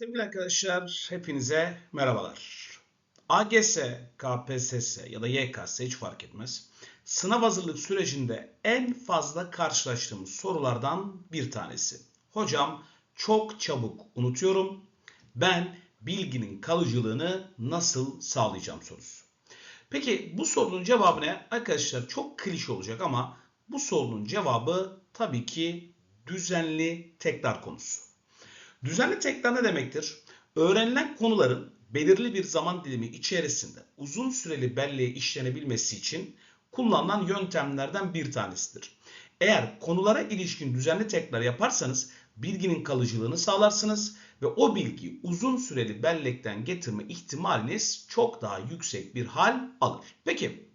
Sevgili arkadaşlar, hepinize merhabalar. AGS, KPSS ya da YKS hiç fark etmez. Sınav hazırlık sürecinde en fazla karşılaştığımız sorulardan bir tanesi. Hocam çok çabuk unutuyorum. Ben bilginin kalıcılığını nasıl sağlayacağım sorusu. Peki bu sorunun cevabı ne? Arkadaşlar çok klişe olacak ama bu sorunun cevabı tabii ki düzenli tekrar konusu. Düzenli tekrar ne demektir? Öğrenilen konuların belirli bir zaman dilimi içerisinde uzun süreli belleğe işlenebilmesi için kullanılan yöntemlerden bir tanesidir. Eğer konulara ilişkin düzenli tekrar yaparsanız bilginin kalıcılığını sağlarsınız ve o bilgiyi uzun süreli bellekten getirme ihtimaliniz çok daha yüksek bir hal alır. Peki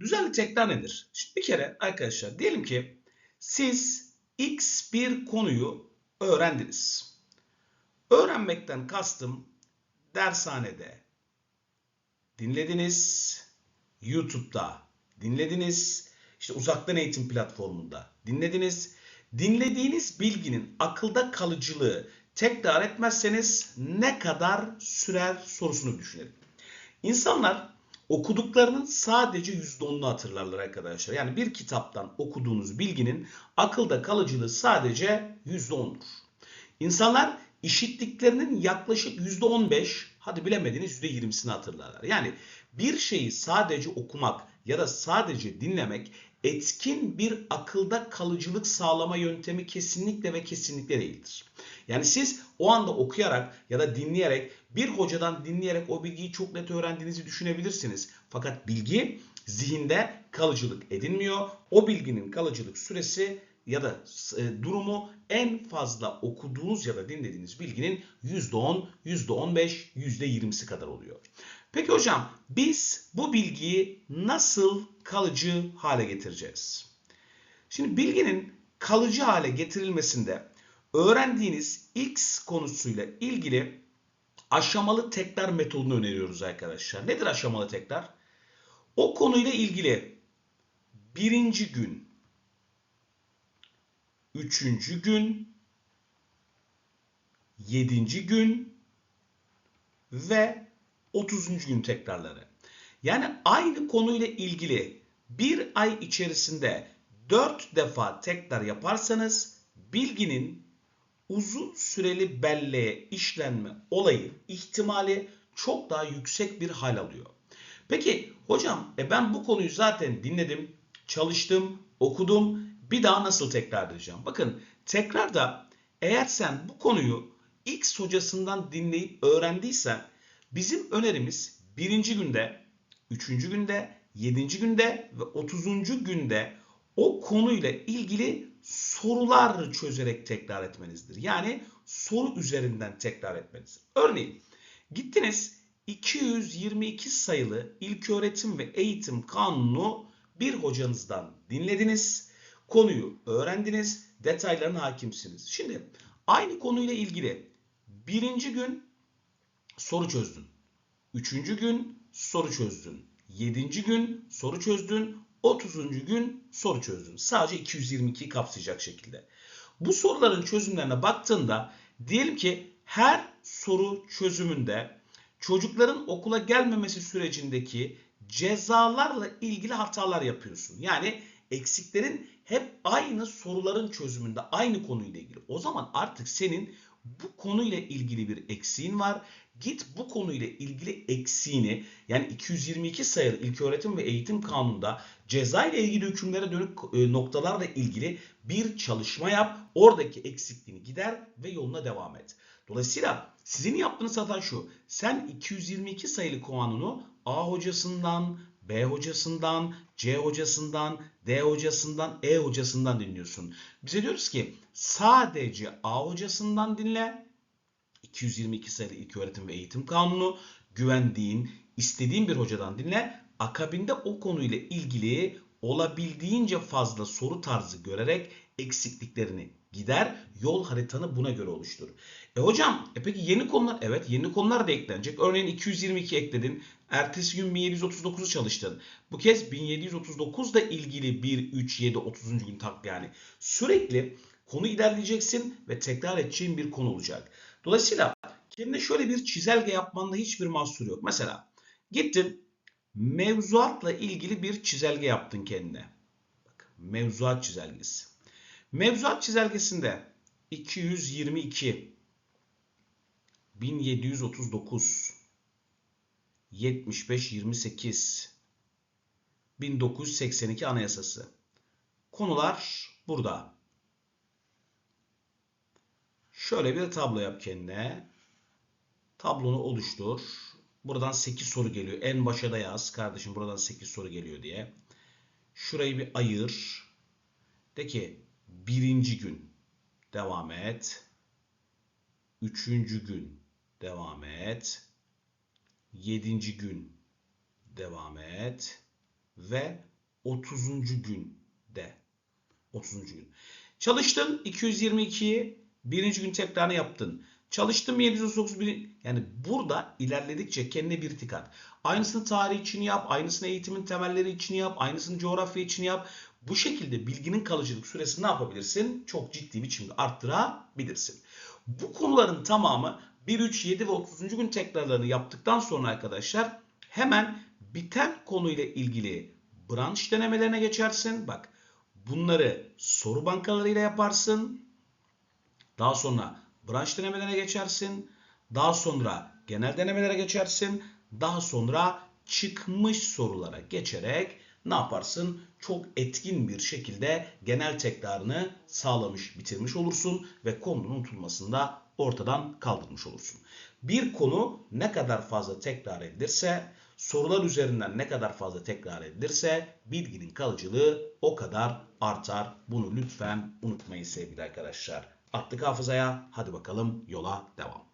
düzenli tekrar nedir? Şimdi bir kere arkadaşlar diyelim ki siz x bir konuyu öğrendiniz. Öğrenmekten kastım dershanede dinlediniz, YouTube'da dinlediniz, işte uzaktan eğitim platformunda dinlediniz. Dinlediğiniz bilginin akılda kalıcılığı tekrar etmezseniz ne kadar sürer sorusunu düşünelim. İnsanlar okuduklarının sadece %10'unu hatırlarlar arkadaşlar. Yani bir kitaptan okuduğunuz bilginin akılda kalıcılığı sadece %10'dur. İnsanlar işittiklerinin yaklaşık %15 hadi bilemediniz %20'sini hatırlarlar. Yani bir şeyi sadece okumak ya da sadece dinlemek etkin bir akılda kalıcılık sağlama yöntemi kesinlikle ve kesinlikle değildir. Yani siz o anda okuyarak ya da dinleyerek bir hocadan dinleyerek o bilgiyi çok net öğrendiğinizi düşünebilirsiniz. Fakat bilgi zihinde kalıcılık edinmiyor. O bilginin kalıcılık süresi ya da e, durumu en fazla okuduğunuz ya da dinlediğiniz bilginin %10, %15, %20'si kadar oluyor. Peki hocam biz bu bilgiyi nasıl kalıcı hale getireceğiz? Şimdi bilginin kalıcı hale getirilmesinde öğrendiğiniz X konusuyla ilgili aşamalı tekrar metodunu öneriyoruz arkadaşlar. Nedir aşamalı tekrar? O konuyla ilgili birinci gün, üçüncü gün, yedinci gün ve 30. gün tekrarları. Yani aynı konuyla ilgili bir ay içerisinde 4 defa tekrar yaparsanız bilginin uzun süreli belleğe işlenme olayı ihtimali çok daha yüksek bir hal alıyor. Peki hocam e ben bu konuyu zaten dinledim, çalıştım, okudum. Bir daha nasıl tekrar edeceğim? Bakın tekrarda eğer sen bu konuyu X hocasından dinleyip öğrendiysen bizim önerimiz birinci günde, üçüncü günde, yedinci günde ve otuzuncu günde o konuyla ilgili sorular çözerek tekrar etmenizdir. Yani soru üzerinden tekrar etmeniz. Örneğin gittiniz 222 sayılı ilköğretim ve eğitim kanunu bir hocanızdan dinlediniz. Konuyu öğrendiniz, detaylarına hakimsiniz. Şimdi aynı konuyla ilgili birinci gün soru çözdün. Üçüncü gün soru çözdün. Yedinci gün soru çözdün. 30. gün soru çözdün. Sadece 222'yi kapsayacak şekilde. Bu soruların çözümlerine baktığında diyelim ki her soru çözümünde çocukların okula gelmemesi sürecindeki cezalarla ilgili hatalar yapıyorsun. Yani eksiklerin hep aynı soruların çözümünde aynı konuyla ilgili. O zaman artık senin bu konuyla ilgili bir eksiğin var. Git bu konuyla ilgili eksiğini yani 222 sayılı İlköğretim ve Eğitim Kanunu'nda ceza ile ilgili hükümlere dönük e, noktalarla ilgili bir çalışma yap. Oradaki eksikliğini gider ve yoluna devam et. Dolayısıyla sizin yaptığınız hata şu. Sen 222 sayılı kanunu A hocasından, B hocasından, C hocasından, D hocasından, E hocasından dinliyorsun. Bize diyoruz ki sadece A hocasından dinle. 222 sayılı ilk öğretim ve eğitim kanunu güvendiğin, istediğin bir hocadan dinle. Akabinde o konuyla ilgili olabildiğince fazla soru tarzı görerek eksikliklerini gider. Yol haritanı buna göre oluştur. E hocam e peki yeni konular evet yeni konular da eklenecek. Örneğin 222 ekledin. Ertesi gün 1739'u çalıştın. Bu kez 1739 da ilgili 1, 3, 7, 30. gün tak yani. Sürekli konu ilerleyeceksin ve tekrar edeceğin bir konu olacak. Dolayısıyla kendine şöyle bir çizelge yapmanda hiçbir mahsur yok. Mesela gittin mevzuatla ilgili bir çizelge yaptın kendine. Bak, mevzuat çizelgesi. Mevzuat çizelgesinde 222 1739 75 28 1982 Anayasası. Konular burada. Şöyle bir tablo yap kendine. Tablonu oluştur. Buradan 8 soru geliyor. En başa da yaz. Kardeşim buradan 8 soru geliyor diye. Şurayı bir ayır. De ki birinci gün devam et. Üçüncü gün devam et. Yedinci gün devam et. Ve 30. gün de. 30. gün. Çalıştın 222'yi birinci gün tekrarını yaptın. Çalıştın 739 bir, yani burada ilerledikçe kendine bir tık at. Aynısını tarih için yap, aynısını eğitimin temelleri için yap, aynısını coğrafya için yap. Bu şekilde bilginin kalıcılık süresini ne yapabilirsin? Çok ciddi biçimde arttırabilirsin. Bu konuların tamamı 1, 3, 7 ve 30. gün tekrarlarını yaptıktan sonra arkadaşlar hemen biten konuyla ilgili branş denemelerine geçersin. Bak bunları soru bankalarıyla yaparsın. Daha sonra branş denemelerine geçersin. Daha sonra genel denemelere geçersin. Daha sonra çıkmış sorulara geçerek ne yaparsın? Çok etkin bir şekilde genel tekrarını sağlamış, bitirmiş olursun ve konunun unutulmasını da ortadan kaldırmış olursun. Bir konu ne kadar fazla tekrar edilirse, sorular üzerinden ne kadar fazla tekrar edilirse bilginin kalıcılığı o kadar artar. Bunu lütfen unutmayın sevgili arkadaşlar. Attık hafızaya. Hadi bakalım yola devam.